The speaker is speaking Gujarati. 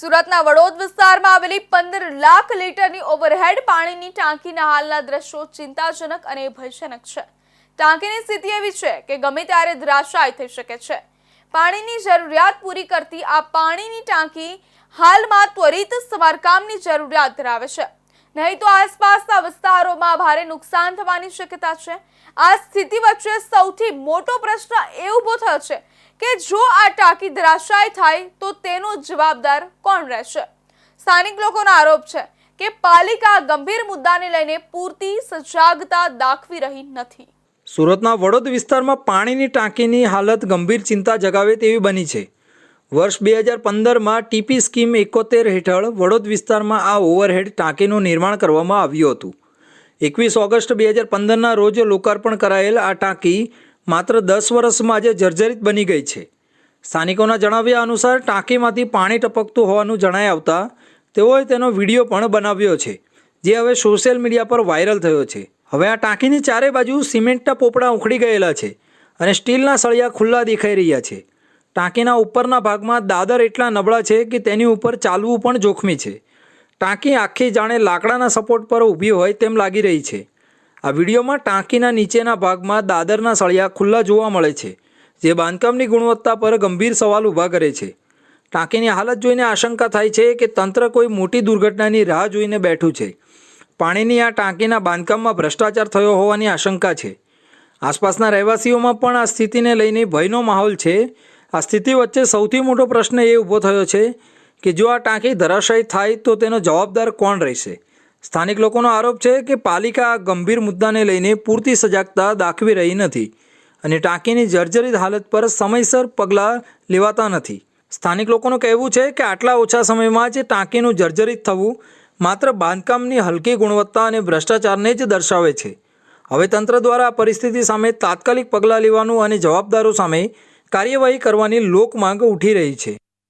સુરતના વડોદ વિસ્તારમાં આવેલી પંદર લાખ લીટરની ઓવરહેડ પાણીની ટાંકીના હાલના દ્રશ્યો ચિંતાજનક અને ભયજનક છે. ટાંકીની સ્થિતિ એવી છે કે ગમે ત્યારે ધરાશાય થઈ શકે છે. પાણીની જરૂરિયાત પૂરી કરતી આ પાણીની ટાંકી હાલમાં ત્વરિત સમારકામની જરૂરિયાત ધરાવે છે. નહીં તો આસપાસના વિસ્તારોમાં ભારે નુકસાન થવાની શક્યતા છે. આ સ્થિતિ વચ્ચે સૌથી મોટો પ્રશ્ન એ ઊભો થયો છે કે જો આ ટાંકી ધરાશાય થાય, તો તેનો જવાબદાર કોણ રહેશે? સ્થાનિક લોકોનો આરોપ છે કે પાલિકા ગંભીર મુદ્દાને લઈને પૂરતી સજાગતા દાખવી રહી નથી. સુરતના વડોદ વિસ્તારમાં પાણીની ટાંકીની હાલત ગંભીર ચિંતા જગાવે તેવી બની છે. વર્ષ બે હજાર પંદરમાં ટીપી સ્કીમ એકોતેર હેઠળ વડોદ વિસ્તારમાં આ ઓવરહેડ ટાંકીનું નિર્માણ કરવામાં આવ્યું હતું. એકવીસ ઓગસ્ટ બે હજાર પંદરના રોજ લોકાર્પણ કરાયેલ આ ટાંકી માત્ર દસ વર્ષમાં આજે જર્જરિત બની ગઈ છે. સ્થાનિકોના જણાવ્યા અનુસાર ટાંકીમાંથી પાણી ટપકતું હોવાનું જણાઈ આવતા તેઓએ તેનો વીડિયો પણ બનાવ્યો છે, જે હવે સોશિયલ મીડિયા પર વાયરલ થયો છે. હવે આ ટાંકીની ચારે બાજુ સિમેન્ટના પોપડા ઉખડી ગયેલા છે અને સ્ટીલના સળિયા ખુલ્લા દેખાઈ રહ્યા છે. ટાંકીના ઉપરના ભાગમાં દાદર એટલા નબળા છે કે તેની ઉપર ચાલવું પણ જોખમી છે. ટાંકી આખી જાણે લાકડાના સપોર્ટ પર ઊભી હોય તેમ લાગી રહી છે. આ વિડીયોમાં ટાંકીના નીચેના ભાગમાં દાદરના સળિયા ખુલ્લા જોવા મળે છે, જે બાંધકામની ગુણવત્તા પર ગંભીર સવાલ ઊભા કરે છે. ટાંકીની હાલત જોઈને આશંકા થાય છે કે તંત્ર કોઈ મોટી દુર્ઘટનાની રાહ જોઈને બેઠું છે. પાણીની આ ટાંકીના બાંધકામમાં ભ્રષ્ટાચાર થયો હોવાની આશંકા છે. આસપાસના રહેવાસીઓમાં પણ આ સ્થિતિને લઈને ભયનો માહોલ છે. આ સ્થિતિ વચ્ચે સૌથી મોટો પ્રશ્ન એ ઊભો થયો છે કે જો આ ટાંકી ધરાશયી થાય તો તેનો જવાબદાર કોણ રહેશે? સ્થાનિક લોકોનો આરોપ છે કે પાલિકા આ ગંભીર મુદ્દાને લઈને પૂરતી સજાગતા દાખવી રહી નથી અને ટાંકીની જર્જરિત હાલત પર સમયસર પગલાં લેવાતા નથી. સ્થાનિક લોકોનું કહેવું છે કે આટલા ઓછા સમયમાં જે ટાંકીનું જર્જરિત થવું માત્ર બાંધકામની હલકી ગુણવત્તા અને ભ્રષ્ટાચારને જ દર્શાવે છે. હવે તંત્ર દ્વારા આ પરિસ્થિતિ સામે તાત્કાલિક પગલાં લેવાનું અને જવાબદારો સામે કાર્યવાહી કરવાની લોકમાંગ ઉઠી રહી છે.